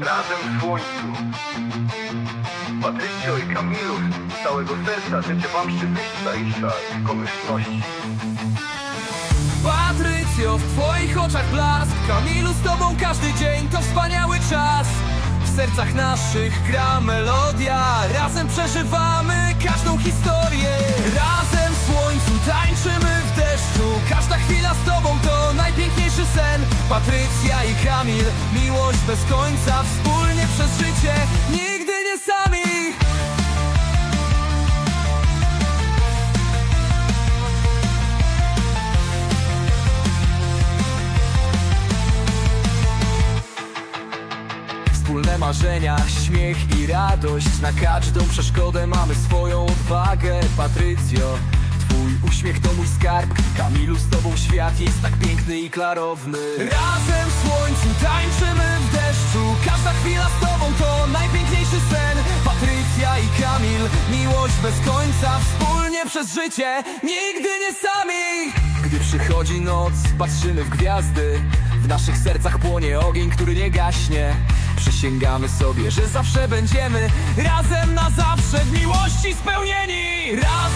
Razem w słońcu. Patrycjo i Kamilu, z całego serca życzę wam szczęścia i szal pomyślności. Patrycjo, w twoich oczach blask Kamilu, z tobą każdy dzień to wspaniały czas W sercach naszych gra melodia Razem przeżywamy każdą historię Patrycja i Kamil, miłość bez końca Wspólnie przez życie, nigdy nie sami. Wspólne marzenia, śmiech i radość Na każdą przeszkodę mamy swoją odwagę Patrycjo, twój uśmiech to mój skarb. Kamilu, z tobą świat jest tak piękny i klarowny. Razem w słońcu tańczymy w deszczu. Każda chwila z tobą to najpiękniejszy sen. Patrycja i Kamil, miłość bez końca. Wspólnie przez życie, nigdy nie sami. Gdy przychodzi noc, patrzymy w gwiazdy. W naszych sercach płonie ogień, który nie gaśnie. Przysięgamy sobie, że zawsze będziemy Razem na zawsze w miłości spełnieni. Razem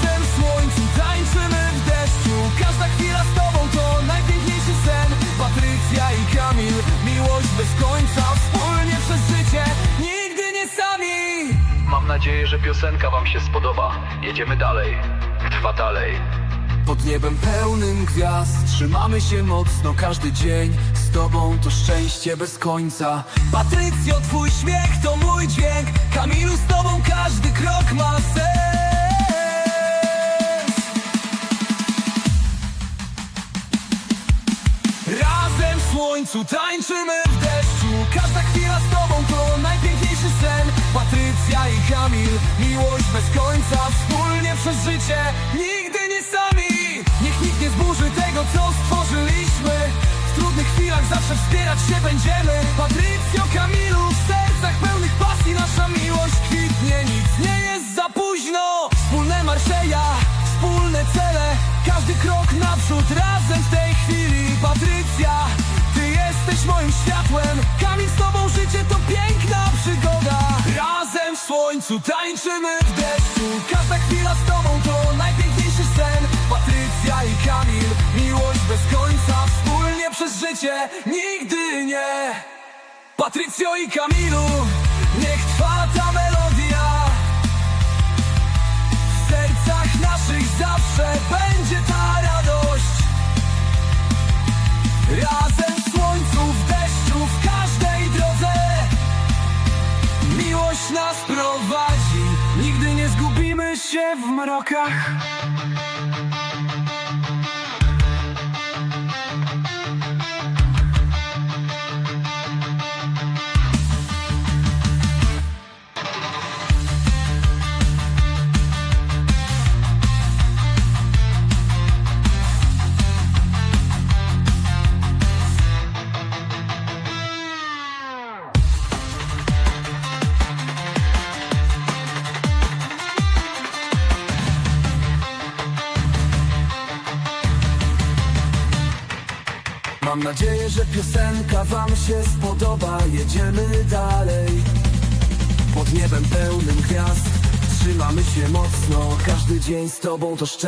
nadzieję, że piosenka wam się spodoba. Jedziemy dalej. Trwa dalej. Pod niebem pełnym gwiazd Trzymamy się mocno każdy dzień Z tobą to szczęście bez końca Patrycjo, twój śmiech to mój dźwięk Kamilu, z tobą każdy krok ma sens Razem w słońcu tańczymy w deszczu Patrycja i Kamil, miłość bez końca Wspólnie przez życie, nigdy nie sami. Niech nikt nie zburzy tego, co stworzyliśmy. W trudnych chwilach zawsze wspierać się będziemy. Patrycjo, Kamilu, w sercach pełnych pasji Nasza miłość kwitnie, nic nie jest za późno. Wspólne marszeja, wspólne cele. Każdy krok naprzód, razem w tej chwili. Patrycja, ty jesteś moim światłem. Kamil, z tobą życie to piękna przygoda słońcu tańczymy w deszczu. Każda chwila z tobą to najpiękniejszy sen. Patrycja i Kamil, miłość bez końca. Wspólnie przez życie, nigdy nie. Patrycjo i Kamilu, nas prowadzi. Nigdy nie zgubimy się w mrokach Mam nadzieję, że piosenka wam się spodoba. Jedziemy dalej. Pod niebem pełnym gwiazd Trzymamy się mocno. Każdy dzień z tobą to szczęście